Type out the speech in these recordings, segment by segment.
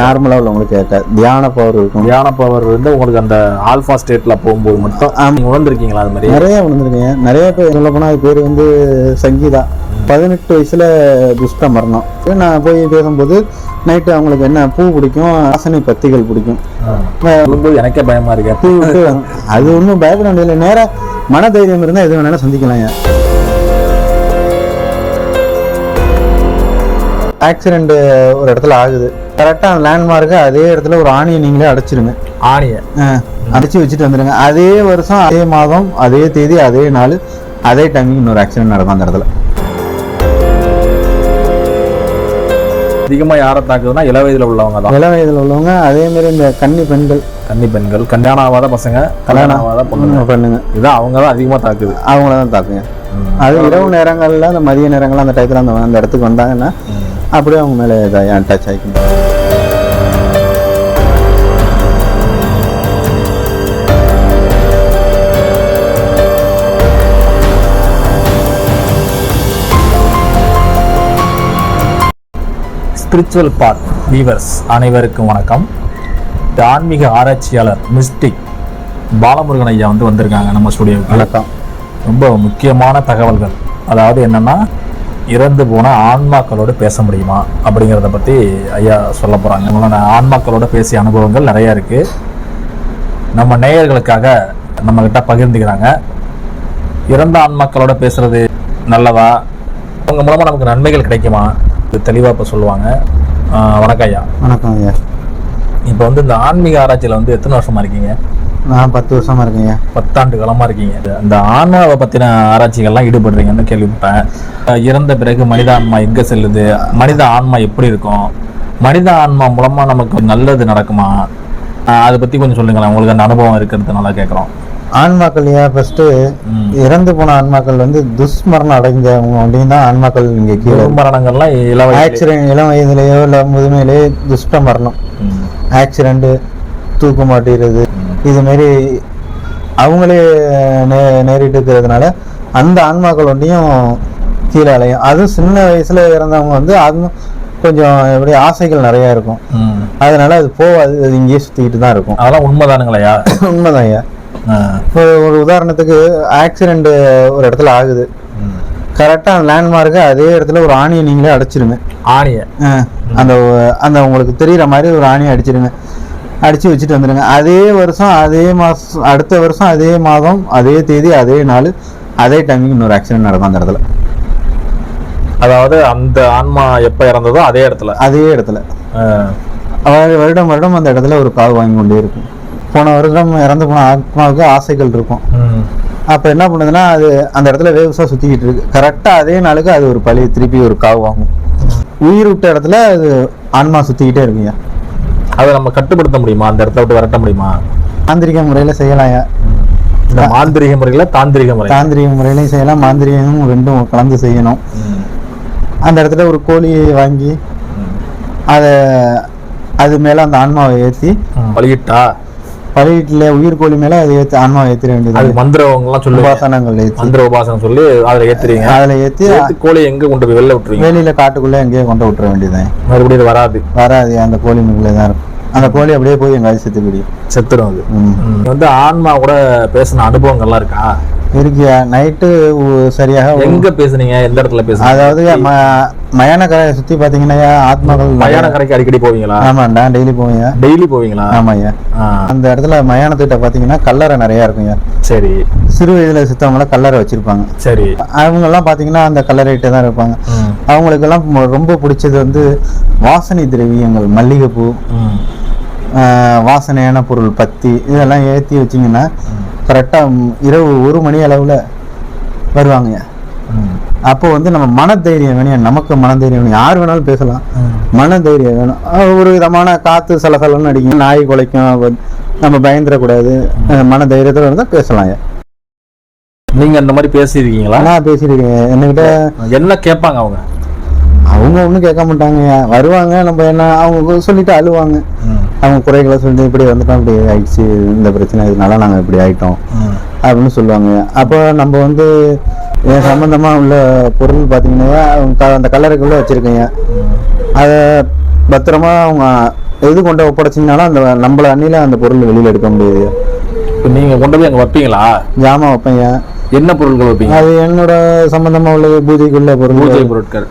நார்மலா உள்ளவங்களுக்கு கேட்காது தியான பவர் இருக்கும். தியான பவர் வந்து உங்களுக்கு அந்த ஆல்ஃபா ஸ்டேட்ல போகும்போது மட்டும் நீங்க உணர்ந்திருக்கீங்களா அது மாதிரி? நிறைய உணர்ந்துருக்கேன். நிறைய பேர் சொல்ல போனா அது பேர் வந்து சங்கீதா. பதினெட்டு வயசுல துஷ்ட மரணம். நான் போய் பேசும்போது நைட்டு அவங்களுக்கு என்ன பூ பிடிக்கும் வாசனை பத்திகள் பிடிக்கும். எனக்கே பயமா இருக்கு. பூ அது ஒன்றும் பயப்பட வேண்டியதில்லை நேரா மன தைரியம் இருந்தால் எது வேணாலும் சந்திக்கலாம் ஆக்சிடென்ட் ஒரு இடத்துல ஆகுது. கரெக்டாக அந்த லேண்ட்மார்க்கு அதே இடத்துல ஒரு ஆணியை நீங்களே அடைச்சிருங்க. ஆணிய. அடைச்சி வச்சுட்டு வந்துடுங்க அதே வருஷம் அதே மாதம் அதே தேதி அதே நாள் அதே டைமிங் இன்னொரு ஆக்சிடென்ட் நடக்கும் அந்த இடத்துல. அதிகமா யாரை தாக்குதுன்னா இள வயதுல உள்ளவங்க தான். இள வயதில் உள்ளவங்க அதே மாதிரி இந்த கன்னி பெண்கள். கன்னி பெண்கள் கல்யாணம் ஆகாத பசங்க கல்யாணம். ஆகாத பொண்ணுங்க பண்ணுங்க. இதுதான் அவங்க தான் அதிகமா தாக்குது. அவங்கள தான் தாக்குங்க. அது இரவு நேரங்கள்ல அந்த மதிய நேரங்கள்ல அந்த டயத்தில் அந்த அந்த இடத்துக்கு வந்தாங்கன்னா அப்படியே அவங்க மேலே இதாக டச் ஆகிக்கும் ஸ்பிரிச்சுவல் பாத் வீவர்ஸ் அனைவருக்கும் வணக்கம். இந்த ஆன்மீக ஆராய்ச்சியாளர் மிஸ்டிக் பாலமுருகன் ஐயா வந்து வந்திருக்காங்க நம்ம ஸ்டுடியோவுக்கு. வணக்கம். ரொம்ப முக்கியமான தகவல்கள். அதாவது என்னன்னா இறந்து போன ஆன்மாக்களோடு பேச முடியுமா அப்படிங்கிறத பற்றி ஐயா சொல்ல போகிறாங்க நம்மளோட ஆன்மாக்களோட பேசிய அனுபவங்கள் நிறைய இருக்குது நம்ம நேயர்களுக்காக நம்மக்கிட்ட பகிர்ந்துக்கிறாங்க. இறந்த ஆன்மாக்களோட பேசுறது நல்லதா? அவங்க மூலமாக நமக்கு நன்மைகள் கிடைக்குமா? தெளிவாக இப்போ சொல்லுவாங்க வணக்கம் ஐயா. வணக்கம் ஐயா. இப்போ வந்து இந்த ஆன்மீக ஆராய்ச்சியில் வந்து எத்தனை வருஷமா இருக்கீங்க? நான் பத்து வருஷமா இருக்கேங்க பத்தாண்டு காலமா இருக்கீங்க. இந்த ஆன்மாவை பத்தின ஆராய்ச்சிகள்லாம் ஈடுபடுறீங்கன்னு கேள்விப்பட்டேன். இறந்த பிறகு மனித ஆன்மா எங்க செல்லுது? மனித ஆன்மா எப்படி இருக்கும்? மனித ஆன்மா மூலமா நமக்கு நல்லது நடக்குமா? அதை பத்தி கொஞ்சம் சொல்லுங்களேன். உங்களுக்கு அந்த அனுபவம் இருக்கிறதுனால கேட்குறோம். ஆன்மாக்கள் ஏன் ஃபர்ஸ்ட் இறந்து போன ஆன்மாக்கள் வந்து துஷ்மரணம் அடைஞ்சவங்க அப்படின்னு தான் ஆன்மாக்கள் இங்கே கீழே மரணங்கள்லாம் இளவ ஆக்சிடென்ட் இளம் வயதிலேயோ இல்லை முதுமையிலேயோ துஷ்ட மரணம் ஆக்சிடென்ட் தூக்கு மாட்டிடுறது. இது மாதிரி அவங்களே நே நேரிட்டு இருக்கிறதுனால அந்த ஆன்மாக்கள் ஒன்றையும் கீழே அலையும். அதுவும் சின்ன வயசுல இறந்தவங்க வந்து அதுவும் கொஞ்சம் எப்படி ஆசைகள் நிறைய இருக்கும். அதனால அது போகாது அது இங்கேயே சுத்திக்கிட்டு தான் இருக்கும். அதெல்லாம் உண்மைதானுங்களையா உண்மைதான் ஐயா. ஒரு ஒரு உதாரணத்துக்கு ஆக்சிடென்ட் ஒரு இடத்துல ஆகுது. கரெக்டாக அந்த லேண்ட்மார்க்கு அதே இடத்துல ஒரு ஆணியை நீங்களே அடைச்சிருங்க. ஆணிய. அந்த அந்த உங்களுக்கு தெரியுற மாதிரி ஒரு ஆணியை அடிச்சிருங்க. அடிச்சு வச்சுட்டு வந்துடுங்க அதே வருஷம் அதே மாதம் அடுத்த வருஷம் அதே மாதம் அதே தேதி அதே நாள் அதே டைமிங் இன்னொரு ஆக்சிடென்ட் நடக்கும் அந்த இடத்துல. அதாவது அந்த ஆன்மா எப்ப இறந்ததோ அதே இடத்துல. அதே இடத்துல. வருடம் வருடம் அந்த இடத்துல ஒரு காவு வாங்கி கொண்டே இருக்கும். போன வருடம் இறந்து போன ஆத்மாவுக்கு ஆசைகள் இருக்கும். அப்போ என்ன பண்ணுதுன்னா அது அந்த இடத்துல வேவ்ஸாக சுற்றிக்கிட்டு இருக்கு. கரெக்டாக அதே நாளுக்கு அது ஒரு பழி திருப்பி ஒரு காவு வாங்கும். உயிர் விட்ட இடத்துல அது ஆன்மா சுற்றிக்கிட்டே இருக்குங்க. அதை நம்ம கட்டுப்படுத்த முடியுமா? அந்த இடத்த விட்டு விரட்ட முடியுமா? தாந்திரிக முறையில் செய்யலாம் இந்த மாந்திரிக முறையில தாந்திரிக முறை. தாந்திரிக முறையிலையும் செய்யலாம் மாந்திரிகமும் ரெண்டும் கலந்து செய்யணும். அந்த இடத்துல ஒரு கோழியை வாங்கி அதை அது மேலே அந்த ஆன்மாவை ஏற்றி வழியிட்டா பழகிட்டுல உயிர் கோழி மேலே அதை ஏற்றி ஆன்மாவை ஏற்றிட வேண்டியது அது மந்திரவங்கலாம் சொல்லுவாங்க. உபாசனங்கள் மந்திர உபாசனம் சொல்லி அதுல ஏத்துறீங்க. அதில் ஏற்றி ஏத்து கோழி எங்க கொண்டு போய் வெளில விட்டுறீங்க? வேலியில் காட்டுக்குள்ளே எங்கேயோ கொண்டு விட்டுற வேண்டியதுதான். மறுபடியும் வராது. வராது அந்த கோழி முள்ளே தான் இருக்கும். அந்த கோழி அப்படியே போய் எங்காவது செத்து பிடிக்கும் செத்துடும் அது. வந்து ஆன்மா கூட பேசின அனுபவங்கள்லாம் இருக்கா? இருக்கியா? நைட்டு சரியாக எங்க பேசுனீங்க? எந்த இடத்துல பேசுனீங்க? அதாவது மயான கரையை சுற்றி பார்த்தீங்கன்னா ஆத்மாக்கள் மயான கரைக்கு அடிக்கடி போவீங்களா? ஆமாண்டா டெய்லி போவீங்க. டெய்லி போவீங்களா? ஆமாய்யா. அந்த இடத்துல மயானத்திட்ட பார்த்தீங்கன்னா கல்லறை நிறையா இருக்குங்க. சரி. சிறு வயதில் சித்தவங்கள கல்லறை வச்சிருப்பாங்க. சரி. அவங்கெல்லாம் பார்த்தீங்கன்னா அந்த கல்லறைகிட்ட தான் இருப்பாங்க. ம். அவங்களுக்கெல்லாம் ம- ரொம்ப பிடிச்சது வந்து வாசனை திரவியங்கள் மல்லிகைப்பூ வாசனையான பொருள் பத்தி இதெல்லாம் ஏற்றி வச்சிங்கன்னா கரெக்டாக இரவு ஒரு மணி அளவில் வருவாங்க. அப்போ வந்து நம்ம மனதைரியம் வேணும். நமக்கு மனதைரியம் வேணும். யார் வேணாலும் பேசலாம். மனதைரியம் வேணும். ஒரு விதமான காற்று சலசலன்னு அடிக்கும். நாய் குலைக்கும். நம்ம பயந்துடக்கூடாது. அஹ் மன தைரியத்தோட இருந்தால் பேசலாம் நீங்க அந்த மாதிரி பேசியிருக்கீங்களா? நான் பேசியிருக்கேன் என்கிட்ட என்ன கேட்பாங்க அவங்க? அவங்க ஒன்றும் கேட்க மாட்டாங்க வருவாங்க நம்ம என்ன அவங்க சொல்லிட்டு அழுவாங்க. அவங்க குறைகளை சொல்லி இப்படி வந்துட்டோம் இப்படி ஆயிடுச்சு இந்த பிரச்சனை இதனால நாங்கள் இப்படி ஆயிட்டோம் அப்படின்னு சொல்லுவாங்க. அப்போ நம்ம வந்து என் சம்மந்தமாக உள்ள பொருள் பார்த்தீங்கன்னா அவங்க க- அந்த கல்லறைக்குள்ளே வச்சுருக்கீங்க அதை பத்திரமா அவங்க எது கொண்டு ஒப்படைச்சிங்கனாலும் அந்த நம்மள அண்ணில அந்த பொருள் வெளியில எடுக்க முடியாது. இப்போ நீங்க கொண்டு போய் அங்க வைப்பீங்களா? ஜாமான் வைப்பேங்க என்ன பொருட்கள் வைப்பீங்க? அது என்னோட சம்பந்தமா உள்ள பூஜைக்குள்ள பொருள் பூஜை பொருட்கள்.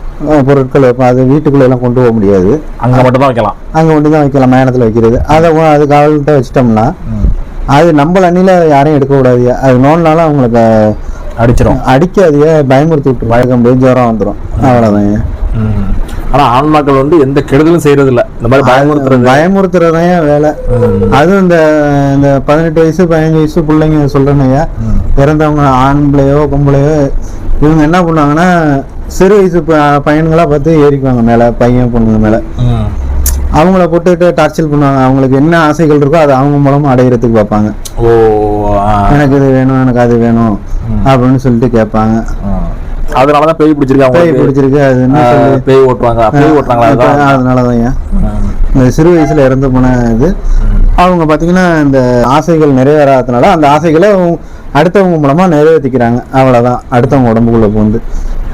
பொருட்கள் வைப்பேன். அது வீட்டுக்குள்ள எல்லாம் கொண்டு போக முடியாது. அங்க மட்டும் தான் வைக்கலாம். அங்க மட்டும் தான் வைக்கலாம் மயானத்துல வைக்கிறது. அதை அது காவல்கிட்ட வச்சிட்டோம்னா அது நம்மள அண்ணில யாரையும் எடுக்க கூடாது அது நோண்டினாலும் அவங்களுக்கு அடிச்சிடும் அடிக்காதிய பயமுறுத்தி விட்டு வழக்கம் போய் ஜுரம் வந்துடும் அவ்வளவுதான் ஆனா ஆன்மாக்கள் வந்து எந்த கெடுதலும் செய்யறது இல்ல இந்த மாதிரி பயமுறுத்துறது. பயமுறுத்துறதான் வேலை. அதுவும் இந்த இந்த பதினெட்டு வயசு பதினஞ்சு வயசு பிள்ளைங்க சொல்றேனையா இறந்தவங்க ஆண்பிள்ளையோ பொம்பளையோ இவங்க என்ன பண்ணுவாங்கன்னா சிறு வயசு பையன்களா பார்த்து ஏறிக்குவாங்க மேல பையன் பொண்ணுங்க மேல. அவங்கள போட்டுட்டு டார்ச்சர் பண்ணுவாங்க. அவங்களுக்கு என்ன ஆசைகள் இருக்கோ அதை அவங்க மூலமா அடையிறதுக்கு பார்ப்பாங்க ஓ. எனக்கு இது வேணும் எனக்கு அது வேணும் அப்படின்னு சொல்லிட்டு கேட்பாங்க. அதனாலதான் பேய் பிடிச்சிருக்காங்க பேய் பிடிச்சிருக்கு அது பேய் ஓட்டுவாங்க. பேய் ஓட்டுறாங்களா இந்த சிறு வயசுல இறந்து போன இது. அவங்க பாத்தீங்கன்னா இந்த ஆசைகள் நிறைவேறாததுனால அந்த ஆசைகளை அடுத்தவங்க மூலமா நிறைவேற்றிக்கிறாங்க அவ்வளவுதான். அடுத்தவங்க உடம்புக்குள்ள பூந்து.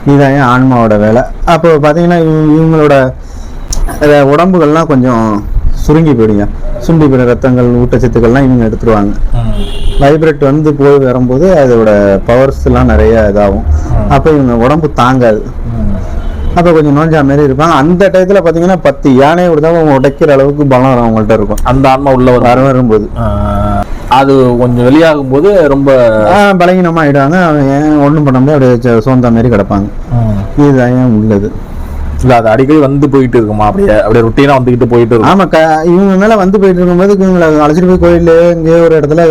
இதுதான் ஏன் ஆன்மாவோட வேலை. அப்போ பாத்தீங்கன்னா இவங்க- இவங்களோட உடம்புகள்லாம் கொஞ்சம் சுருங்கி போயிடுங்க. சுண்டி போயிட ரத்தங்கள் ஊட்டச்சத்துக்கள்லாம் இவங்க எடுத்துருவாங்க. வைப்ரேட் வந்து போய் வரும்போது அதோட பவர்ஸ் எல்லாம் நிறைய இதாகும். அப்போ இவங்க உடம்பு தாங்காது. அப்போ கொஞ்சம் நோஞ்சா மாதிரி இருப்பாங்க. அந்த டயத்துல பாத்தீங்கன்னா பத்து யானையை அவங்க உடைக்கிற அளவுக்கு பலம் அவங்கள்ட்ட இருக்கும். அந்த ஆன்மா உள்ள வரும். வர வரும்போது. அது கொஞ்சம் வெளியாகும் போது ரொம்ப ஆஹ் பலகீனமா ஆயிடுவாங்க அவங்க ஏன் ஒண்ணும் பண்ண முடியாது. அப்படியே ச- சோர்ந்த மாதிரி கிடப்பாங்க. இதுதான் ஏன் உள்ளது. இல்ல அது அடிக்கடி வந்து போயிட்டு இருக்குமா? அப்படியே அப்படியே ருட்டீனா வந்துகிட்டு போயிட்டு இருக்கும். ஆமா க இவங்க மேல வந்து போயிட்டு இருக்கும்போது இவங்களை அழைச்சிட்டு போய் கோயில்ல எங்கேயோ ஒரு இடத்துல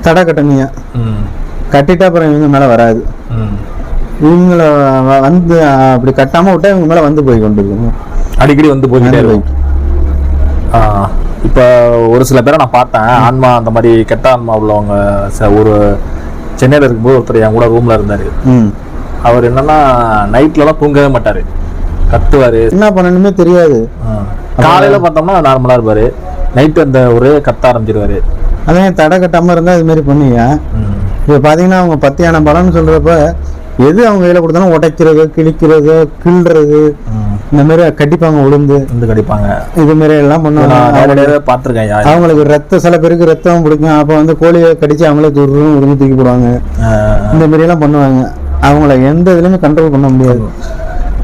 தடை கட்டணியா ம். கட்டிட்டா அப்புறம் இவங்க மேல வராது. இவங்கள வந்து அப்படி கட்டாம விட்டா இவங்க மேல வந்து போய் கொண்டு இருக்கும் அடிக்கடி வந்து போயிட்டே இருக்கும். இப்ப ஒரு சில பேரை நான் பார்த்தேன். ஆன்மா அந்த மாதிரி கெட்ட ஆன்மா உள்ளவங்க ஒரு சென்னையில இருக்கும்போது ஒருத்தர் என் கூட ரூம்ல இருந்தாரு. ம். அவர் என்னன்னா நைட்ல எல்லாம் தூங்கவே மாட்டாரு. கத்துவாரு. என்ன பண்ணணுமே தெரியாது. காலையில பார்த்தோம்னா நார்மலா இருப்பாரு. நைட் அந்த ஒரே கத்த ஆரம்பிச்சிருவாரு. அதான் தடை கட்டாம இருந்தா இது மாதிரி பண்ணுவீங்க. இப்போ பார்த்தீங்கன்னா அவங்க பத்தியான பலன்னு சொல்றப்ப எது அவங்க கையில் கொடுத்தாலும் உடைக்கிறது கிழிக்கிறது கிள்றது. இந்த மாதிரி கட்டிப்பாங்க உளுந்து. வந்து கடிப்பாங்க. இது மாதிரி எல்லாம் பண்ணுவாங்க. யா- அவங்களுக்கு ரத்தம் சில பேருக்கு ரத்தம் பிடிக்கும். அப்போ வந்து கோழியை கடிச்சு அவங்களே துருன்னு உடனே தூக்கி போடுவாங்க. இந்த மாதிரி எல்லாம் பண்ணுவாங்க. அவங்கள எந்த இதுலையுமே கண்ட்ரோல் பண்ண முடியாது.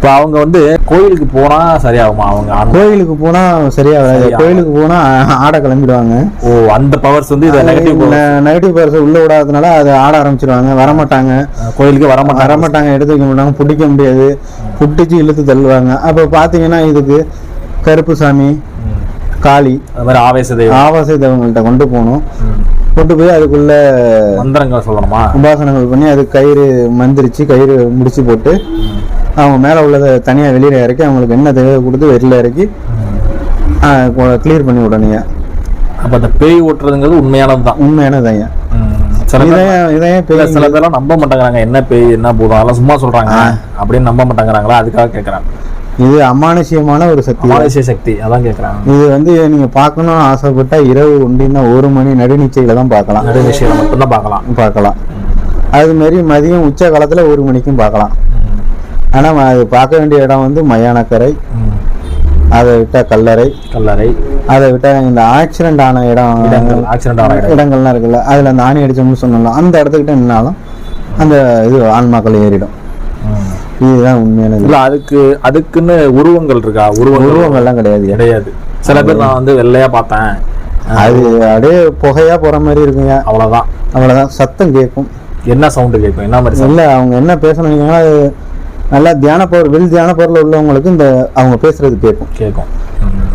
இப்ப அவங்க வந்து கோயிலுக்கு போனா சரியாகுமா? அவங்க? கோயிலுக்கு போனா சரியா வராது கோயிலுக்கு போனா ஆட கிளம்பிடுவாங்க. ஓ அந்த பவர்ஸ் வந்து இதை நெகட்டிவ் நெகட்டிவ் பர்ஸ் உள்ள விடாதனால அது ஆட ஆரம்பிச்சிருவாங்க. வரமாட்டாங்க. கோயிலுக்கு வர மாட்டாங்க வரமாட்டாங்க. எடுத்து வைக்க மாட்டாங்க. பிடிக்க முடியாது. புட்டிச்சு இழுத்து தள்ளுவாங்க. அப்போ பார்த்தீங்கன்னா இதுக்கு கருப்பு சாமி காளி அது மாதிரி ஆவேச தெய்வம். ஆவாச தேவங்கள்ட்ட கொண்டு போகணும். கொண்டு போய் அதுக்குள்ள மந்திரங்கள் சொல்லணுமா? உபாசனங்கள் பண்ணி அது கயிறு மந்திரிச்சு கயிறு முடிச்சு போட்டு அவங்க மேலே உள்ளதை தனியாக வெளியில் இறக்கி அவங்களுக்கு என்ன தேவை கொடுத்து வெளியில் இறக்கி கிளியர் பண்ணி விடணுங்க. அப்ப அந்த பேய் ஓட்டுறதுங்கிறது உண்மையானதாங்க இதையும் இல்ல, பேய் சில பேர்லாம் நம்ப மாட்டேங்கிறாங்க என்ன பேய் என்ன பூதம் அதெல்லாம் சும்மா சொல்றாங்க. அப்படின்னு நம்ப மாட்டேங்கிறாங்களா? அதுக்காக கேட்கறாங்க இது அமானுஷ்யமான ஒரு சக்தி. மாலேசிய சக்தி அதான் கேட்கறாங்க இது வந்து நீங்க பார்க்கணும்னு ஆசைப்பட்டா இரவு ஒண்டின்னா ஒரு மணி நடுநிச்சையில தான் பார்க்கலாம். விஷயம் மட்டும்தான் பார்க்கலாம். பார்க்கலாம். அது மாதிரி மதியம் உச்ச காலத்துல ஒரு மணிக்கும் பார்க்கலாம். ஆனா ம- அது பார்க்க வேண்டிய இடம் வந்து மயானக்கரை. அதை விட்டா கல்லறை. கல்லறை. அதை விட்டா இந்த ஆக்சிடென்ட் ஆன இடம் இடங்கள் ஆக்சிடென்ட் ஆன இடங்கள்லாம் இருக்குல்ல அதுல அந்த ஆணி அடிச்சோம்னு சொன்னோம்ல அந்த இடத்துக்கிட்ட நின்னாலும் அந்த இது ஆன்மாக்கள் ஏறிடும். இதுதான் உண்மையானது இல்ல அதுக்கு அதுக்குன்னு உருவங்கள் இருக்கா? உருவங்கள் உருவங்கள்லாம் கிடையாது. கிடையாது. சில பேர் நான் வந்து வெள்ளையா பார்த்தேன். அது அப்படியே புகையா போற மாதிரி இருக்குங்க. அவ்வளவுதான். அவ்வளவுதான். சத்தம் கேட்கும். என்ன சவுண்டு கேட்கும்? என்ன மாதிரி? இல்ல அவங்க என்ன பேசணும் அது நல்லா தியான பவர் வில் தியான பவர்ல உள்ளவங்களுக்கு இந்த அவங்க பேசுறது கேட்கும். கேட்கும்.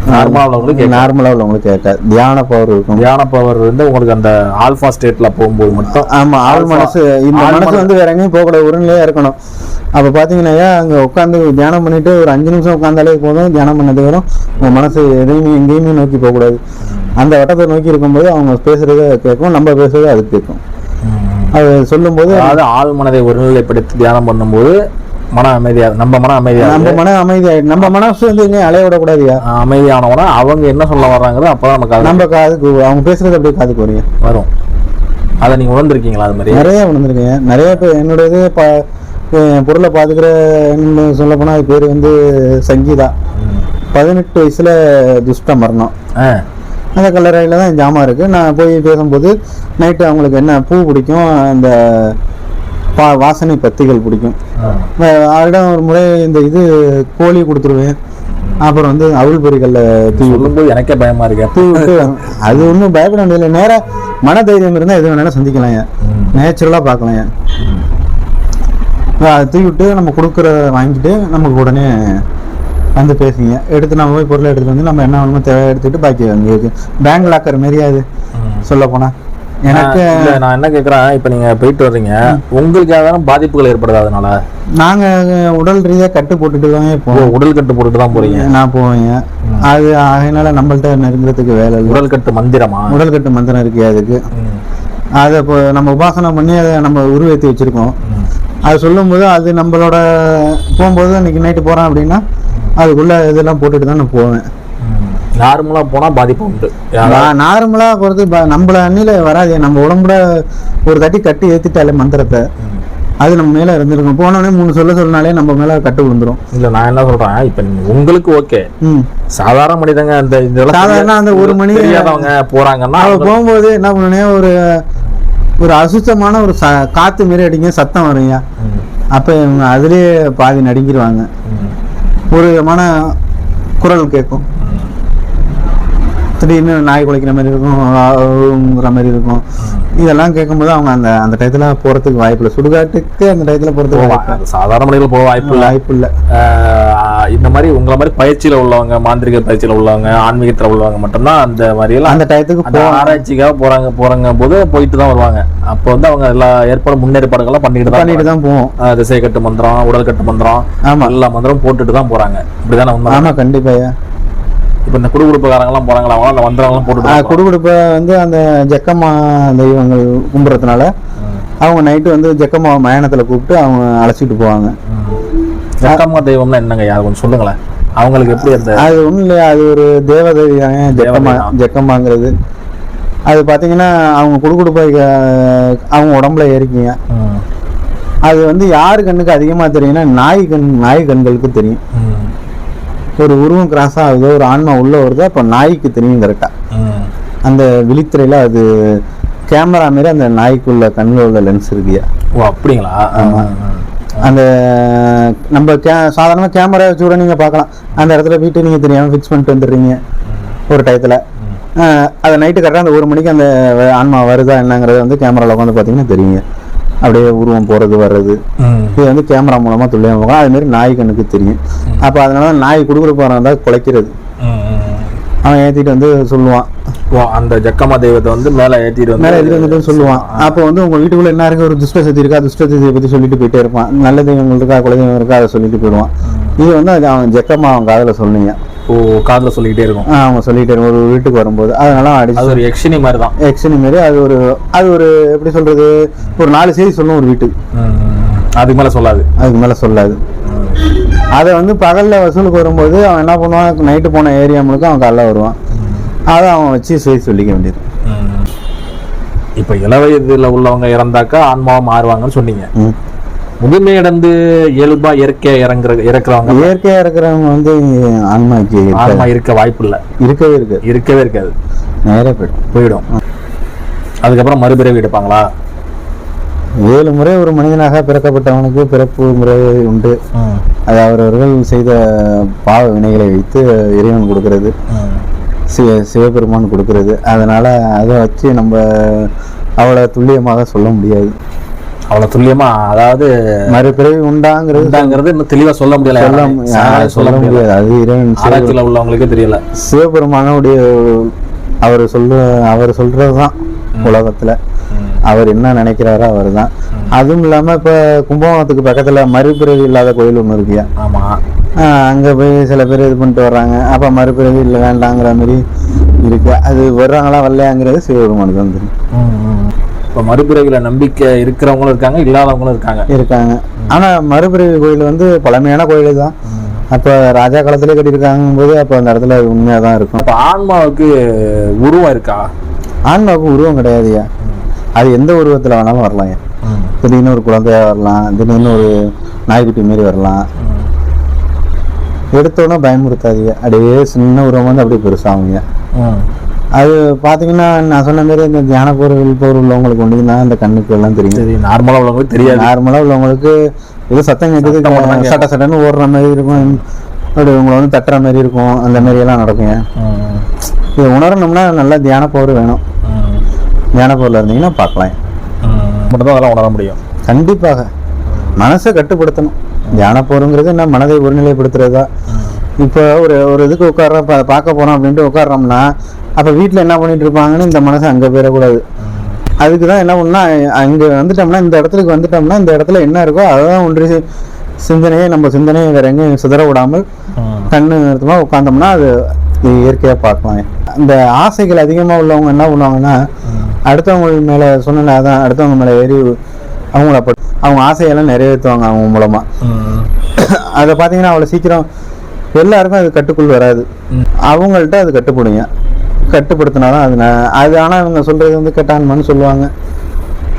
நார்மலா உள்ளவங்களுக்கு கேட்கும். நார்மலா உள்ளவங்களுக்கு கேட்காது. தியான பவர் இருக்கும். தியான பவர் வந்து உங்களுக்கு அந்த ஆல்பா ஸ்டேட்ல போகும்போது மட்டும் ஆமா ஆள் மனசு இந்த மனசு வந்து வேற எங்கேயும் போகக்கூடாது. ஒரு நிலையா இருக்கணும். அப்ப பாத்தீங்கன்னா அங்க உட்காந்து தியானம் பண்ணிட்டு ஒரு அஞ்சு நிமிஷம் உட்காந்தாலே போதும். தியானம் பண்ணதுக்கு வரும் உங்க மனசு எதையுமே எங்கேயுமே நோக்கி போகக்கூடாது. அந்த வட்டத்தை நோக்கி இருக்கும்போது அவங்க பேசுறத கேட்கும் நம்ம பேசுறது அது கேட்கும். அது சொல்லும்போது அதாவது ஆள் மனதை ஒருநிலைப்படுத்தி தியானம் பண்ணும்போது மன அமைதியா நம்ம மன அமைதியா நம்ம மன அமைதியாயிடும் நம்ம மனசு வந்து எங்கேயும் அலைய விடக்கூடாதுயா? அமைதியானவனா அவங்க என்ன சொல்ல வர்றாங்களோ அப்பதான் நமக்கு அது நம்ம காதுக்கு அவங்க பேசுறது அப்படியே காதுக்கு வருங்க. வரும். அதை நீங்க உணர்ந்திருக்கீங்களா அது மாதிரி? நிறைய உணர்ந்திருக்கேன். நிறைய பேர் என்னோட இது பொருளை பார்த்துக்கிற சொல்ல போனால் அது பேர் வந்து சங்கீதா. பதினெட்டு வயசுல துஷ்ட மரணம். அந்த கல்லறையில் தான் ஜாமான் இருக்குது நான் போய் பேசும்போது நைட்டு அவங்களுக்கு என்ன பூ பிடிக்கும் அந்த பா வாசனை பத்திகள் பிடிக்கும். அவரிடம் ஒரு முறை இந்த இது கோழி கொடுத்துருவேன். அப்புறம் வந்து அவுள் பொறிகளில் தீ சொல்லும்போது எனக்கே பயமா இருக்கு. தூ விட்டு. அது ஒன்றும் பயப்பட வேண்டியதில்லை. நேராக மன தைரியம் இருந்தால் எது வேணாலும் சந்திக்கலாம். ஏன் நேச்சுரலாக பார்க்கலாம். தூக்கி விட்டு நம்ம கொடுக்குறத வாங்கிட்டு நமக்கு உடனே வந்து பேசுங்க. எடுத்து நம்ம போய் பொருளை எடுத்துட்டு வந்து நம்ம என்ன வேணுமோ தேவை எடுத்துட்டு பாக்கி இருக்கு. பேங்க் லாக்கர் மாரியா அது சொல்ல போனா. எனக்கு நான் என்ன கேக்குறேன் இப்ப நீங்க போயிட்டு வர்றீங்க. உங்களுக்கு ஏதாவது பாதிப்புகள் ஏற்படுதா அதனால? நாங்க உடல் ரீதியாக கட்டு போட்டுட்டு தான் போவோம் உடல் கட்டு போட்டுட்டு தான் போறீங்க? நான் போவேங்க. அது அதனால நம்மள்ட்ட நெருங்குறதுக்கு வேலை உடல் கட்டு மந்திரமா? உடல் கட்டு மந்திரம் இருக்கு அதுக்கு. அதை இப்போ நம்ம உபாசனை பண்ணி அதை நம்ம உருவேற்றி வச்சிருக்கோம். அது சொல்லும்போது அது நம்மளோட போகும்போது இன்னைக்கு நைட்டு போகிறோம் அப்படின்னா அதுக்குள்ள இதெல்லாம் போட்டுட்டு தான் நான் போவேன். நார்மலா போனா பாதிப்பு உண்டு. நான் நார்மலாக போகிறது நம்மள அண்ணில வராது. நம்ம உடம்புல ஒரு தட்டி கட்டி ஏற்றிட்டாலே மந்திரத்தை. அது நம்ம மேலே இருந்திருக்கும். போனோடனே மூணு சொல்ல சொன்னாலே நம்ம மேலே கட்டு விழுந்துரும். இல்ல நான் என்ன சொல்றேன்? இப்ப உங்களுக்கு ஓகே சாதாரண மனிதங்க அந்த இதெல்லாம் சாதாரண அந்த ஒரு மணி அவ போகும்போது என்ன பண்ணுனே ஒரு ஒரு அசுத்தமான ஒரு ச காற்று மாரி அடிங்க சத்தம் வருங்க. அப்போ இவங்க அதுலேயே பாதி நடுங்கிடுவாங்க. ஒரு விதமான குரல் கேட்கும் திடீர்னு நாய் குலைக்கிற மாதிரி இருக்கும் ஆங்கிற மாதிரி இருக்கும். இதெல்லாம் கேட்கும்போது அவங்க அந்த அந்த டயத்தில் போகிறதுக்கு வாய்ப்பு இல்லை. சுடுகாட்டுக்கு அந்த டயத்தில் போகிறதுக்கு சாதாரண மனிதர்கள் போக வாய்ப்பு இல்லை. வாய்ப்பு இல்லை. இந்த மாதிரி உங்களை மாதிரி பயிற்சியில உள்ளவங்க மாந்திரிக பயிற்சியில உள்ளவங்க ஆன்மீகத்துல உள்ளவங்க மட்டும்தான் அந்த மாதிரி எல்லாம் அந்த டயத்துக்கு ஆராய்ச்சிக்காக போறாங்க போறாங்க போது போயிட்டு தான் வருவாங்க. அப்போ வந்து அவங்க எல்லா ஏற்பாடு முன்னேற்பாடுகள்லாம் பண்ணிட்டு தான் பண்ணிட்டு தான் போவோம். திசை கட்டு மந்திரம் உடல் கட்டு மந்திரம் ஆமா. எல்லா மந்திரம் போட்டுட்டு தான் போறாங்க. இப்படிதானே உண்மை? ஆமா கண்டிப்பாக இப்ப இந்த குடுகுடுப்புக்காரங்க எல்லாம் போறாங்களா அவங்க அந்த தான் போறாங்க. குடுகுடுப்பை வந்து அந்த ஜக்கம்மா தெய்வங்கள் கும்புறதுனால அவங்க நைட்டு வந்து ஜக்கம்மா மயானத்தில் கூப்பிட்டு அவங்க அழைச்சிட்டு போவாங்க. ஜக்கம்மா தெய்வம்னா என்னங்க? யார் கொஞ்சம் சொல்லுங்களேன். அவங்களுக்கு எப்படி அந்த அது ஒன்றும் இல்லையா? அது ஒரு தேவதேவி தாங்க ஜக்கம்மா ஜக்கம்மாங்கிறது. அது பார்த்தீங்கன்னா அவங்க குடுகுடுப்பை அவங்க உடம்புல ஏறிக்கிங்க. அது வந்து யார் கண்ணுக்கு அதிகமாக தெரியும்னா நாய் கண் நாய் கண்களுக்கு தெரியும். ஒரு உருவம் கிராஸ் ஆகுதோ ஒரு ஆன்மா உள்ள வருதோ அப்போ நாய்க்கு தெரியும் கரெக்டாக. அந்த விழித்திரையில் அது கேமரா மாரி அந்த நாய்க்குள்ள கண்ணில் உள்ள லென்ஸ் இருக்குயா ஓ அப்படிங்களா? அந்த நம்ம கே சாதாரணமாக கேமரா வச்சு கூட நீங்கள் பார்க்கலாம். அந்த இடத்துல வீட்டை நீங்கள் தெரியாமல் ஃபிக்ஸ் பண்ணிட்டு வந்துடுறீங்க. ஒரு டயத்தில். அதை நைட்டு கரெக்டாக அந்த ஒரு மணிக்கு அந்த ஆன்மா வருதா என்னங்கிறத வந்து கேமராவில் உட்காந்து பார்த்தீங்கன்னா தெரியுங்க. அப்படியே உருவம் போகிறது வர்றது. இது வந்து கேமரா மூலமாக துல்லியமாக பார்க்கலாம் அதுமாரி நாய் கண்ணுக்கு தெரியும். அப்போ அதனால தான் நாய் கொடுக்குற போகிறான் இருந்தால் குலைக்கிறது. அவன் ஏற்றிட்டு வந்து சொல்லுவான். அந்த ஜக்கம்மா தெய்வத்தை வந்து மேல ஏத்திட்டு வந்து மேலே எதிர்த்து வந்துட்டு சொல்லுவான். அப்போ வந்து உங்கள் வீட்டுக்குள்ள என்ன இருக்கு? ஒரு துஷ்ட சக்தி இருக்கா? துஷ்ட சக்தியை பற்றி சொல்லிட்டு போயிட்டே இருப்பான். நல்ல தெய்வங்கள் இருக்கா? குலதெய்வம் இருக்கா? அதை சொல்லிட்டு போயிடுவான். இது வந்து அது அவன் ஜக்கமா அவன் காதில் சொன்னீங்க ஓ காதுல சொல்லிக்கிட்டே இருக்கும். அவங்க சொல்லிட்டு இருக்கும். ஒரு வீட்டுக்கு வரும்போது. அதனால அடிச்சு அது ஒரு யக்ஷினி மாதிரி தான். எக்ஷனி மாரி அது ஒரு அது ஒரு எப்படி சொல்றது ஒரு நாலு செய்தி சொல்லும் ஒரு வீட்டுக்கு. அதுக்கு மேல சொல்லாது. அதுக்கு மேலே சொல்லாது. அதை வந்து பகலில் வசூலுக்கு வரும்போது அவன் என்ன பண்ணுவான்? நைட்டு போன ஏரியா முழுக்க அவன் காலைல வருவான். அதை அவன் வச்சு செய்தி சொல்லிக்க வேண்டியது. இப்ப இள வயதுல உள்ளவங்க இறந்தாக்கா ஆன்மாவா மாறுவாங்கன்னு சொன்னீங்க. ம். முதுமை அடைந்து இயல்பா இயற்கை இறங்குற இறக்குறவங்க இயற்கையாக இருக்கிறவங்க வந்து ஆன்மாக்கு ஆன்மா இருக்க வாய்ப்பு இல்ல இருக்கவே இருக்கு இருக்கவே இருக்காது. நேரே போய்டும். போயிடும். அதுக்கப்புறம் மறுபிறவி எடுப்பாங்களா? ஏழு முறை ஒரு மனிதனாக பிறக்கப்பட்டவனுக்கு பிறப்பு முறை உண்டு. அது அவரவர்கள் செய்த பாவ வினைகளை வைத்து இறைவன் கொடுக்கிறது. சிவ சிவபெருமான் கொடுக்கிறது. அதனால அதை வச்சு நம்ம அவ்வளோ துல்லியமாக சொல்ல முடியாது. அவ்வளவு துல்லியமா அதாவது மறுபிறவி உண்டாங்கிறது உண்டாங்கிறது இன்னும் தெளிவா சொல்ல முடியல சொல்ல சொல்ல முடியாது. அது ஆராய்ச்சியில உள்ளவங்களுக்கே தெரியல. சிவபெருமானுடைய அவர் சொல்ற அவர் சொல்றது தான் உலகத்துல. அவர் என்ன நினைக்கிறாரோ அவர் தான் அதுவும் இல்லாம இப்ப கும்பகோணத்துக்கு பக்கத்துல மறுபிறவி இல்லாத கோயில் ஒன்று இருக்கியா ஆமா. ஆஹ் அங்க போய் சில பேர் இது பண்ணிட்டு வர்றாங்க. அப்ப மறுபிறவி இல்லை வேண்டாங்கிற மாதிரி இருக்கு. அது வர்றாங்களா வரலையாங்கிறது சிவபெருமானுக்கு வந்து இப்ப மறுபிறவில நம்பிக்கை இருக்கிறவங்களும் இருக்காங்க இல்லாதவங்களும் இருக்காங்க. இருக்காங்க. ஆனா மறுபிறவி கோயில் வந்து பழமையான கோயில் தான். அப்ப ராஜா காலத்திலே கட்டியிருக்காங்க போது அப்ப அந்த இடத்துல அது உண்மையா தான் இருக்கும். அப்ப ஆன்மாவுக்கு உருவம் இருக்கா? ஆன்மாவுக்கு உருவம் கிடையாதுயா அது எந்த உருவத்துல வேணாலும் வரலாம் திடீர்னு ஒரு குழந்தையா வரலாம் திடீர்னு ஒரு நாய்க்குட்டி மாரி வரலாம். எடுத்தோடனே பயமுறுத்தாதீங்க அப்படியே சின்ன உருவம் வந்து அப்படியே பெருசாகுங்க அது பார்த்தீங்கன்னா நான் சொன்ன மாதிரி இந்த தியான பொருள் பொருள் உள்ளவங்களுக்கு ஒன்று தான் இந்த கண்ணுக்கு எல்லாம் தெரியும். சரி நார்மலாக உள்ளவங்களுக்கு தெரியாது. நார்மலாக உள்ளவங்களுக்கு ஏதோ சத்தம் தான் சட்ட சட்டன்னு ஓடுற மாதிரி இருக்கும். அப்படி உங்களை வந்து தட்டுற மாதிரி இருக்கும். அந்த மாதிரி எல்லாம் நடக்குங்க ம் இதை உணரணும்னா நல்லா தியான பவர் வேணும். தியான பொருள் இருந்தீங்கன்னா பார்க்கலாம். மட்டும் தான் அதெல்லாம் உணர முடியும். கண்டிப்பாக. மனசை கட்டுப்படுத்தணும். தியான போருங்கிறது என்ன? மனதை ஒருநிலைப்படுத்துறது தான் இப்போ ஒரு ஒரு இதுக்கு உட்கார்றோம் பா- பார்க்க போகிறோம் அப்படின்ட்டு உட்கார்றோம்னா அப்போ வீட்டில் என்ன பண்ணிட்டு இருப்பாங்கன்னு இந்த மனசை அங்கே போயிடக்கூடாது. அதுக்கு தான் என்ன பண்ணா அங்கே வந்துட்டோம்னா இந்த இடத்துக்கு வந்துட்டோம்னா இந்த இடத்துல என்ன இருக்கோ அதை தான் ஒன்றி சிந்தனையை நம்ம சிந்தனையை வேற எங்கேயும் சிதற விடாமல் கண்ணு நிறுத்தமாக உட்காந்தோம்னா அது இயற்கையாக பார்க்கலாம். இந்த ஆசைகள் அதிகமாக உள்ளவங்க என்ன பண்ணுவாங்கன்னா அடுத்தவங்க மேலே சொன்னல அதான் அடுத்தவங்க மேலே ஏறி அவங்கள பட்- அவங்க ஆசையெல்லாம் நிறைவேற்றுவாங்க அவங்க மூலமாக அதை பார்த்தீங்கன்னா அவ்வளோ சீக்கிரம் எல்லாருக்கும் அது கட்டுக்குள் வராது. அவங்கள்ட்ட அது கட்டுப்படுங்க. கட்டுப்படுத்தினா தான் அது அது ஆனால் இவங்க சொல்கிறது வந்து கெட்டான்மான்னு சொல்லுவாங்க.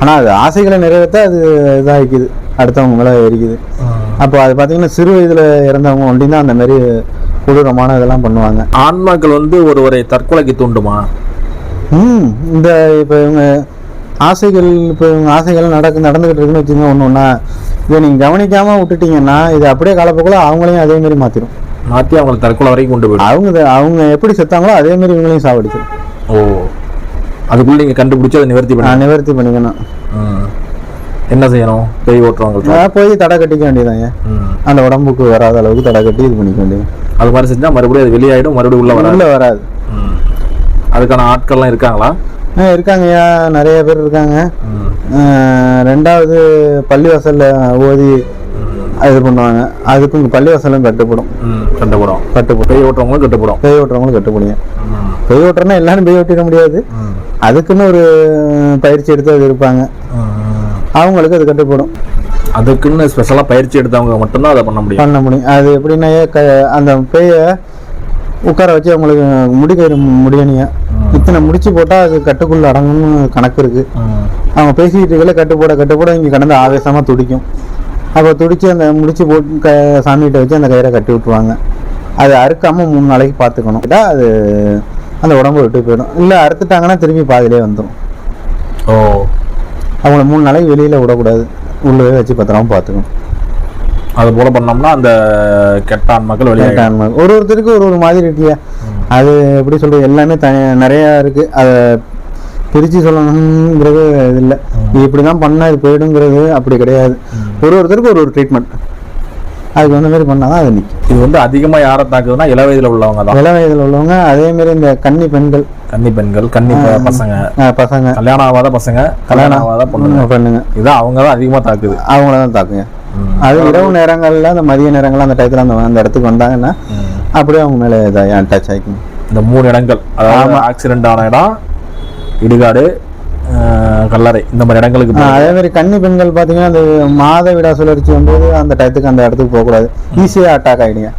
ஆனால் அது ஆசைகளை நிறைவேற்ற அது இதாகிக்குது. அடுத்தவங்க மேலே எரிக்குது அப்போ அது பார்த்தீங்கன்னா சிறு வயதில் இறந்தவங்க தான் அந்த மாதிரி கொடூரமான இதெல்லாம் பண்ணுவாங்க. ஆன்மாக்கள் வந்து ஒருவரை தற்கொலைக்கு தூண்டுமா? ம் இந்த இப்போ இவங்க ஆசைகள் இப்போ இவங்க ஆசைகள் நடக்கு நடந்துகிட்டு இருக்குன்னு வச்சுங்க ஒன்று ஒன்றா இதை நீங்கள் கவனிக்காமல் விட்டுட்டீங்கன்னா இது அப்படியே காலப்போக்கில் அவங்களையும் அதே மாதிரி மாற்றிடும் மாற்றி அவங்களை தற்கொலை வரைக்கும் கொண்டு போயிடும். அவங்க அவங்க எப்படி செத்தாங்களோ அதே மாதிரி இவங்களையும் சாவடிச்சிடும். ஓ அதுக்குள்ள நீங்க கண்டுபிடிச்சு அதை நிவர்த்தி பண்ண நிவர்த்தி பண்ணிக்கணும். என்ன செய்யணும்? பேய் ஓட்டுறவங்களுக்கு நான் போய் தடை கட்டிக்க வேண்டியதாங்க. அந்த உடம்புக்கு வராத அளவுக்கு தடை கட்டி இது பண்ணிக்க வேண்டியது. அது மாதிரி செஞ்சா மறுபடியும் அது வெளியாயிடும் மறுபடியும் உள்ள வராது. வராது. அதுக்கான ஆட்கள்லாம் இருக்காங்களா? இருக்காங்கய்யா நிறைய பேர் இருக்காங்க. ரெண்டாவது பள்ளிவாசல்ல ஓதி இது பண்ணுவாங்க. அதுக்கும் பள்ளிவாசலும் கட்டுப்படும். கட்டுப்படும். கட்டுப்படும். பேய் ஓட்டுறவங்களும் கட்டுப்படும். பேய் ஓட்டுறவங்களும் கட்டுப்படுங்க. பேய் ஓட்டுறனா எல்லாரும் பேய் ஓட்டிட முடியாது. அதுக்குன்னு ஒரு பயிற்சி எடுத்து அது இருப்பாங்க. அவங்களுக்கு அது கட்டுப்படும். அதுக்குன்னு ஸ்பெஷலா பயிற்சி எடுத்தவங்க மட்டும்தான் அதை பண்ண முடியும். பண்ண முடியும். அது எப்படின்னா அந்த பேயை உட்கார வச்சு அவங்களுக்கு முடிக்கிற முடியணிங்க இத்தனை முடிச்சு போட்டால் அது கட்டுக்குள்ள அடங்கும்னு கணக்கு இருக்கு. ம். அவங்க பேசிக்கிட்டு இருக்கல கட்டு போட கட்டு போட இங்கே கடந்து ஆவேசமாக துடிக்கும். அப்போ துடிச்சு அந்த முடிச்சு போட்டு க சாமிகிட்ட வச்சு அந்த கயிறை கட்டி விட்டுருவாங்க. அது அறுக்காம மூணு நாளைக்கு பார்த்துக்கணும். கேட்டா அது அந்த உடம்பு விட்டு போயிடும். இல்லை அறுத்துட்டாங்கன்னா திரும்பி பாதியிலே வந்துடும் ஓ. அவங்கள மூணு நாளைக்கு வெளியில் விடக்கூடாது. உள்ளவே வச்சு பத்திரமா பார்த்துக்கணும். அது போல பண்ணோம்னா அந்த கெட்ட ஆன்மாக்கள் கரெக்டான மாதிரி. ஒரு ஒருத்தருக்கு ஒரு ஒரு மாதிரி இருக்கியா அது எப்படி சொல்றது? எல்லாமே த நிறையா இருக்கு. அதை பிரித்து சொல்லணுங்கிறது இல்லை. இப்படி தான் பண்ணால் இது போயிடுங்கிறது அப்படி கிடையாது. ஒரு ஒருத்தருக்கு ஒரு ஒரு ட்ரீட்மெண்ட் அதுக்கு வந்த மாதிரி பண்ணால் தான் அது நிற்கும் இது வந்து அதிகமா யாரை தாக்குதுன்னா இள வயதுல உள்ளவங்க தான். இள வயதில் உள்ளவங்க அதே மாதிரி இந்த கன்னி பெண்கள். கன்னி பெண்கள் கன்னி பசங்க. பசங்க. கல்யாணம் ஆகாத பசங்க கல்யாணம் ஆகாத பொண்ணுங்க. பண்ணுங்க. இதான் அவங்க தான் அதிகமா தாக்குது. அவங்கள தான் தாக்குங்க. அது இரவு நேரங்கள்ல அந்த மதிய நேரங்கள்ல அந்த டயத்தில் அந்த அந்த இடத்துக்கு வந்தாங்கன்னா. அப்படியே அவங்க மேலே இதாக டச் ஆகிக்கும் இந்த மூணு இடங்கள். அதாவது ஆக்சிடென்ட் ஆன இடம் இடுகாடு கல்லறை இந்த மாதிரி இடங்களுக்கு அதே மாதிரி கன்னி பெண்கள் பார்த்தீங்கன்னா அந்த மாத விடா சுழற்சி வரும்போது அந்த டயத்துக்கு அந்த இடத்துக்கு போகக்கூடாது ஈஸியாக அட்டாக் ஆகிடுங்க.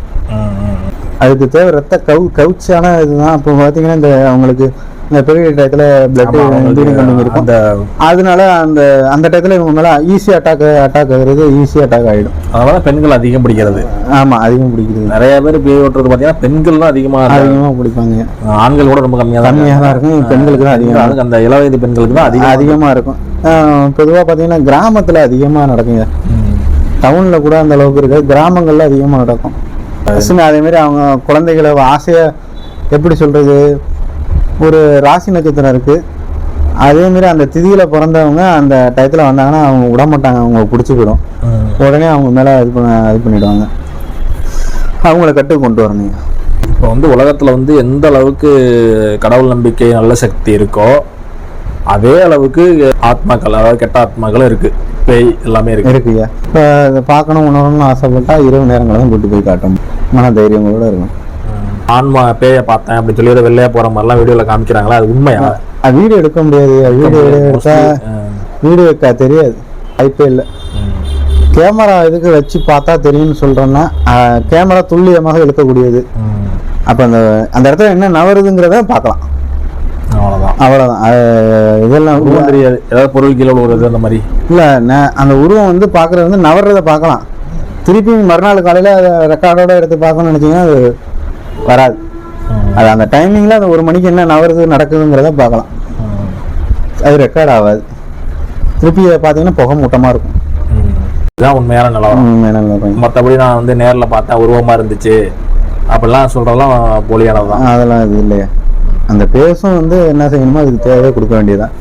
அதுக்கு தேவை ரத்த கவு கவுச்சான இதுதான். அப்போ பார்த்தீங்கன்னா இந்த அவங்களுக்கு இந்த பெரிய டயத்தில் பிளட் ப்ளீடிங் பண்ணிங்க இருக்கும். அதனால அந்த அந்த டயத்தில் இவங்க மேலே ஈஸி அட்டாக் அட்டாக் ஆகுறது ஈஸி அட்டாக் ஆகிடும் அதனால பெண்கள் அதிகம் பிடிக்கிறது. ஆமாம் அதிகம் பிடிக்குது நிறைய பேர் பேய் ஓட்டுறது பார்த்தீங்கன்னா பெண்கள் தான் அதிகமா அதிகமாக பிடிப்பாங்க. ஆண்கள் கூட ரொம்ப கம்மியாக தான் கம்மியாக தான் இருக்கும். பெண்களுக்கு தான் அதிகமாக அந்த இள வயது பெண்களுக்கு தான் அதிகம் அதிகமாக இருக்கும். பொதுவாக பார்த்தீங்கன்னா கிராமத்தில் அதிகமாக நடக்குங்க. டவுனில் கூட அந்த அளவுக்கு இருக்காது கிராமங்களில் அதிகமாக நடக்கும். பசங்க அதே மாதிரி அவங்க குழந்தைகளை ஆசையை எப்படி சொல்கிறது ஒரு ராசி நட்சத்திரம் இருக்குது அதே மாதிரி அந்த திதியில் பிறந்தவங்க அந்த டயத்தில் வந்தாங்கன்னா அவங்க விட மாட்டாங்க அவங்க பிடிச்சி போயிடும். உடனே அவங்க மேலே இது பண்ண இது பண்ணிடுவாங்க. அவங்கள கட்டு கொண்டு வரணும். இப்போ வந்து உலகத்துல வந்து எந்த அளவுக்கு கடவுள் நம்பிக்கை நல்ல சக்தி இருக்கோ அதே அளவுக்கு ஆத்மாக்கள் அதாவது கெட்ட ஆத்மாக்களும் இருக்கு. பேய் எல்லாமே இருக்கு. இருக்குய்யா இப்போ இதை பார்க்கணும் உணரணும்னு ஆசைப்பட்டா இரவு நேரங்களை தான் கூட்டு போய் காட்டும் மன தைரியங்களோட இருக்கும் ஆன்மா பேயை பார்த்தேன் அப்படின்னு சொல்லி ஏதோ வெள்ளையா போற மாதிரிலாம் வீடியோல காமிக்கிறாங்களா? அது உண்மையா? அது வீடியோ எடுக்க முடியாது. வீடியோ எடுத்தா. வீடியோ எடுக்க தெரியாது. வாய்ப்பே இல்லை. கேமரா இதுக்கு வச்சு பார்த்தா தெரியும்னு சொல்கிறோன்னா கேமரா துல்லியமாக எடுக்கக்கூடியது. அப்போ அந்த அந்த இடத்துல என்ன நவருதுங்கிறத பார்க்கலாம். அவ்வளவுதான். அவ்வளோதான் இதெல்லாம் உருவம் தெரியாது. ஏதாவது பொருள் கீழே விழுறது அந்த மாதிரி. இல்லை அந்த உருவம் வந்து பார்க்குறது வந்து நவர்றதை பார்க்கலாம். திருப்பி மறுநாள் காலையில் அதை ரெக்கார்டோட எடுத்து பார்க்கணும்னு நினச்சிங்கன்னா அது வராது. அது அந்த டைமிங்கில் அந்த ஒரு மணிக்கு என்ன நவருது நடக்குதுங்கிறத பார்க்கலாம். அது ரெக்கார்ட் ஆகாது. திருப்பி அதை பார்த்தீங்கன்னா புகை மூட்டமாக இருக்கும். இதுதான் உண்மையான நிலவரம். உண்மையான நிலவரம். மற்றபடி நான் வந்து நேர்ல பார்த்தேன் உருவமா இருந்துச்சு. அப்படிலாம் சொல்றதெல்லாம் போலியானது தான். அதெல்லாம் இது இல்லையா. அந்த பேஸும் வந்து என்ன செய்யணுமோ அதுக்கு தேவையாக கொடுக்க வேண்டியதுதான்.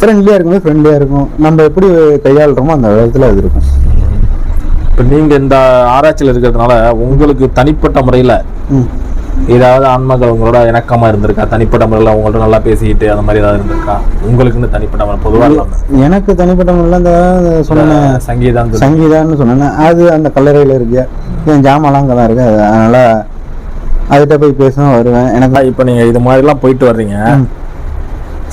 ஃப்ரெண்ட்லியாக இருக்கும்போது ஃப்ரெண்ட்லியாக இருக்கும். நம்ம எப்படி கையாளுறோமோ அந்த விதத்தில் அது இருக்கும். இப்போ நீங்க இந்த ஆராய்ச்சியில் இருக்கிறதுனால உங்களுக்கு தனிப்பட்ட முறையில ஏதாவது ஆன்மாக்கள் உங்களோட இணக்கமா இருந்திருக்கா? தனிப்பட்ட முறையில் உங்கள்ட்ட நல்லா பேசிக்கிட்டு அந்த மாதிரி ஏதாவது இருந்திருக்கா? உங்களுக்குன்னு தனிப்பட்ட முறை பொதுவாக எனக்கு தனிப்பட்ட முறையில் அந்த சொன்ன சங்கீதம் சங்கீதான்னு சொன்னேன் அது அந்த கல்லறையில் இருக்கு. என் ஜாமான்லாம் அங்கே தான் இருக்கு. அது- அதனால அதுகிட்ட போய் பேசுவேன் வருவேன். எனக்கு இப்போ நீங்க இது மாதிரிலாம் போயிட்டு வர்றீங்க.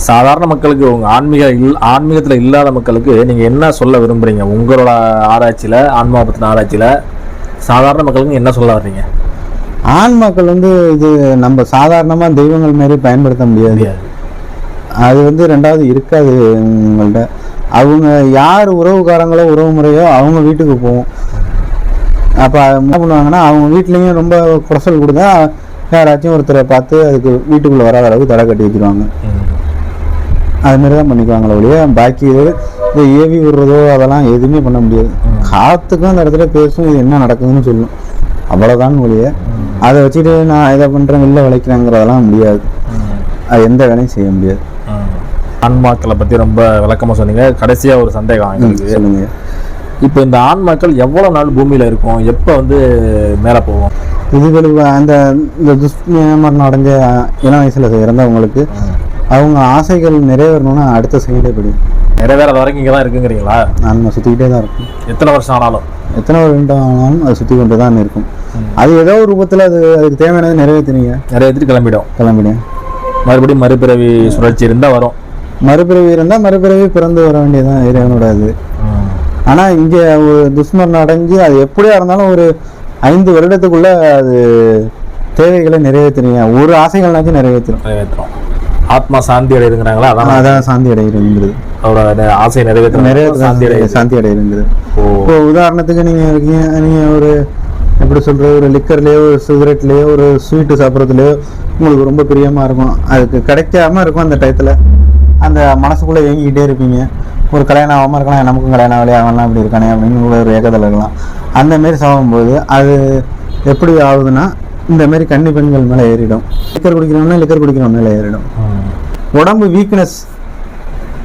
சாதாரண மக்களுக்கு உங்க ஆன்மீக இல் ஆன்மீகத்துல இல்லாத மக்களுக்கு நீங்க என்ன சொல்ல விரும்புறீங்க? உங்களோட ஆராய்ச்சியில ஆன்மா பத்தின ஆராய்ச்சியில சாதாரண மக்களுக்கு என்ன சொல்ல வர்றீங்க? ஆன்மாக்கள் வந்து இது நம்ம சாதாரணமாக தெய்வங்கள் மாரி பயன்படுத்த முடியாது. அது வந்து ரெண்டாவது இருக்காது உங்கள்கிட்ட அவங்க யார் உறவுக்காரங்களோ உறவு முறையோ அவங்க வீட்டுக்கு போகும் அப்போ என்ன பண்ணுவாங்கன்னா அவங்க வீட்லேயும் ரொம்ப குறைசல் கொடுத்தா யாராச்சும் ஒருத்தரை பார்த்து அதுக்கு வீட்டுக்குள்ளே வராத அளவுக்கு தடை கட்டி வச்சிருவாங்க. ம். அது மாதிரி தான் பண்ணிக்குவாங்களே ஒழிய பாக்கி இது இந்த ஏவி விடுறதோ அதெல்லாம் எதுவுமே பண்ண முடியாது. காற்றுக்கும் அந்த இடத்துல பேசும் இது என்ன நடக்குதுன்னு சொல்லும். அவ்வளோதான் ஒழிய. அதை வச்சுட்டு நான் இதை பண்ணுறேன் வெளில விளைக்கிறேங்கிறதெல்லாம் முடியாது. அது எந்த வேலையும் செய்ய முடியாது. ஆன்மாக்களை பத்தி ரொம்ப விளக்கமா சொன்னீங்க. கடைசியா ஒரு சந்தேகம் எங்களுக்கு சொல்லுங்க. இப்போ இந்த ஆன்மாக்கள் எவ்வளவு நாள் பூமியில இருக்கும்? எப்போ வந்து மேல போகும்? இதுகளுக்கு அந்த இந்த துஷ்மரணம் அடைஞ்ச இளம் வயசுல இறந்தவங்களுக்கு அவங்க ஆசைகள் நிறைவேறணும்னா அடுத்த செயலே படி. நிறைவேறாத வரைக்கும் இங்கே தான் இருக்குங்கிறீங்களா ஆன்மா சுற்றிக்கிட்டே தான் இருக்கும் எத்தனை வருஷம் ஆனாலும்? எத்தனை ரெண்டு ஆனாலும் அது சுற்றி கொண்டு தான் இருக்கும் அது ஏதோ ஒரு ரூபத்தில் அது அதுக்கு தேவையானது நிறைவேற்றுனீங்க. நிறைய எடுத்துட்டு கிளம்பிடும் கிளம்பிடுங்க மறுபடியும் மறுபிறவி சுழற்சி இருந்தா வரும். மறுபிறவி இருந்தால் மறுபிறவி பிறந்து வர வேண்டியதுதான் இறைவனோட இது ஆனால் இங்கே ஒரு துஷ்மரணம் அடைஞ்சு அது எப்படியா இருந்தாலும் ஒரு ஐந்து வருடத்துக்குள்ள அது தேவைகளை நிறைவேற்றுறீங்க ஒரு ஆசைகள்னாச்சும் நிறைவேற்றும் நிறைவேற்றுறோம் ஆத்மா சாந்தி அடையுதுங்கிறாங்களா? அதான் அதான் சாந்தி அடைகிறது அவரோட ஆசையை நிறைவேற்ற நிறைய சாந்தி அடையுது. சாந்தி அடைகிறது ஓ. இப்போ உதாரணத்துக்கு இருக்கீங்க நீங்கள் ஒரு எப்படி சொல்கிறது ஒரு லிக்கர்லேயோ ஒரு சிகரெட்லேயோ ஒரு ஸ்வீட்டு சாப்பிட்றதுலையோ உங்களுக்கு ரொம்ப பிரியமாக இருக்கும். அதுக்கு கிடைக்காம இருக்கும் அந்த டயத்தில். அந்த மனசுக்குள்ளே ஏங்கிக்கிட்டே இருப்பீங்க. ஒரு கல்யாணம் ஆகாமல் இருக்கலாம் நமக்கும் கல்யாணம் ஆகலையே அவன்லாம் இப்படி இருக்கானே அப்படின்னு உள்ள ஒரு ஏக்கத்தில் இருக்கலாம். அந்த மாரி சாகும்போது அது எப்படி ஆகுதுன்னா இந்த மாதிரி கன்னி பெண்கள் மேலே ஏறிடும். லிக்கர் குடிக்கிறவங்க லிக்கர் குடிக்கிறவங்க மேலே ஏறிடும். உடம்பு வீக்னஸ்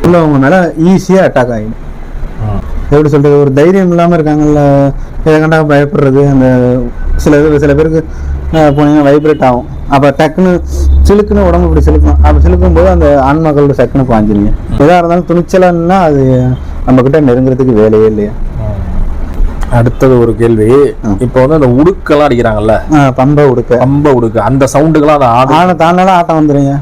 உள்ளவங்க மேலே ஈஸியாக அட்டாக் ஆகிடும். எப்படி சொல்றது? ஒரு தைரியம் இல்லாமல் இருக்காங்கல்ல எதை கண்டா பயப்படுறது அந்த சில இது சில பேருக்கு போனீங்கன்னா வைப்ரேட் ஆகும். அப்போ டக்குன்னு சிலுக்குன்னு உடம்பு இப்படி சிலுக்கும். அப்போ சிலுக்கும் போது அந்த ஆன்மாக்களோட சக்குன்னு பாஞ்சிருங்க. எதாக இருந்தாலும் துணிச்சலான்னா அது நம்ம கிட்ட நெருங்குறதுக்கு வேலையே இல்லையா? அடுத்தது ஒரு கேள்வி. இப்போ வந்து அந்த உடுக்கெல்லாம் அடிக்கிறாங்கல்ல? பம்பை உடுக்க. ரொம்ப உடுக்கு. அந்த சவுண்டுக்கெல்லாம் அந்த ஆடு தாண்டாலும் ஆட்டம் வந்துடுங்க